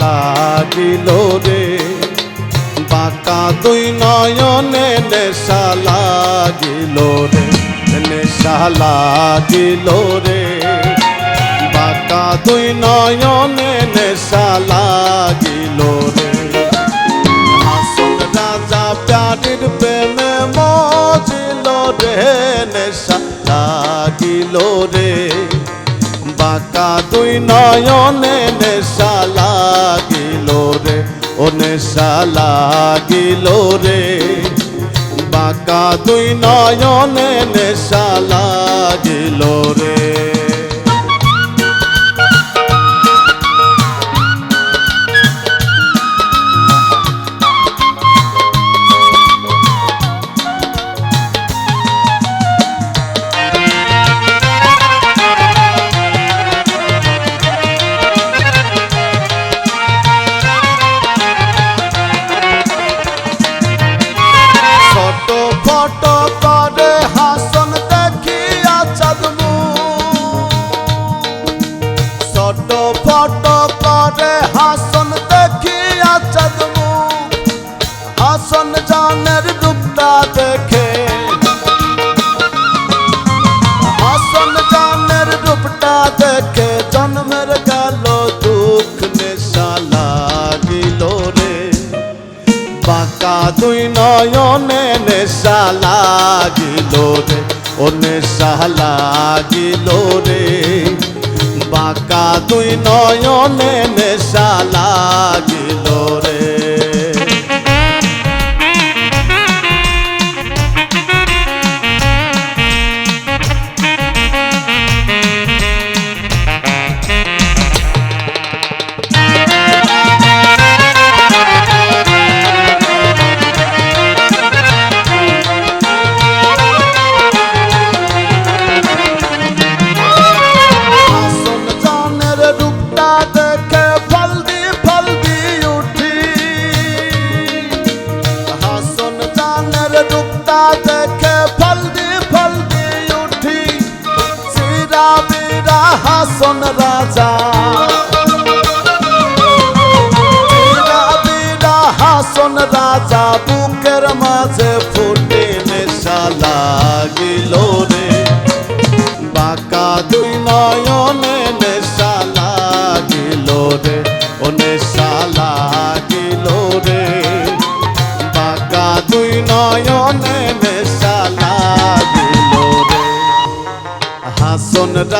লাগিল রে। বাঁকা দুই নয়নে নেশা লাগিল রে, নেশা লাগিল রে। বাঁকা দুই নয়নে নেশা লাগিল রে। হাসন রাজা প্যারির প্রেমে মজিল রে, নেশা লাগিল রে। বাঁকা দুই নয়নে নেশা রে ও নেশা লাগিল রে। বাঁকা দুই নয়নে নেশা লাগিল রে। ফট করে হাসন দেখিয়া চাঁদমু। হাসন জানের রূপটা দেখে। হাসন জানের রূপটা দেখে জন্মের গেল দুঃখ নেশা লাগিল রে। বাঁকা দুই নয়নে নেশা লাগিল রে, ও নেশা লাগিল রে। বাঁকা দুই নয়নে নেশা লাগিল রূপটা দেখে ফলদি ফলদি উঠি। সিরা বিরা হাসন রাজা। হাসন রাজা বুকের মাঝে ফুটে নেশা লাগিল রে। বাঁকা দুই নয়নে নেশা লাগিল রে। ও নেশা লাগিল রে। বাঁকা দুই নয়নে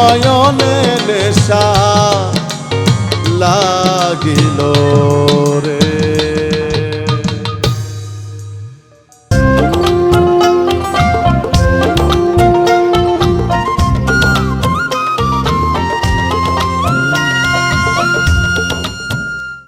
নয়নে নেশা লাগিল।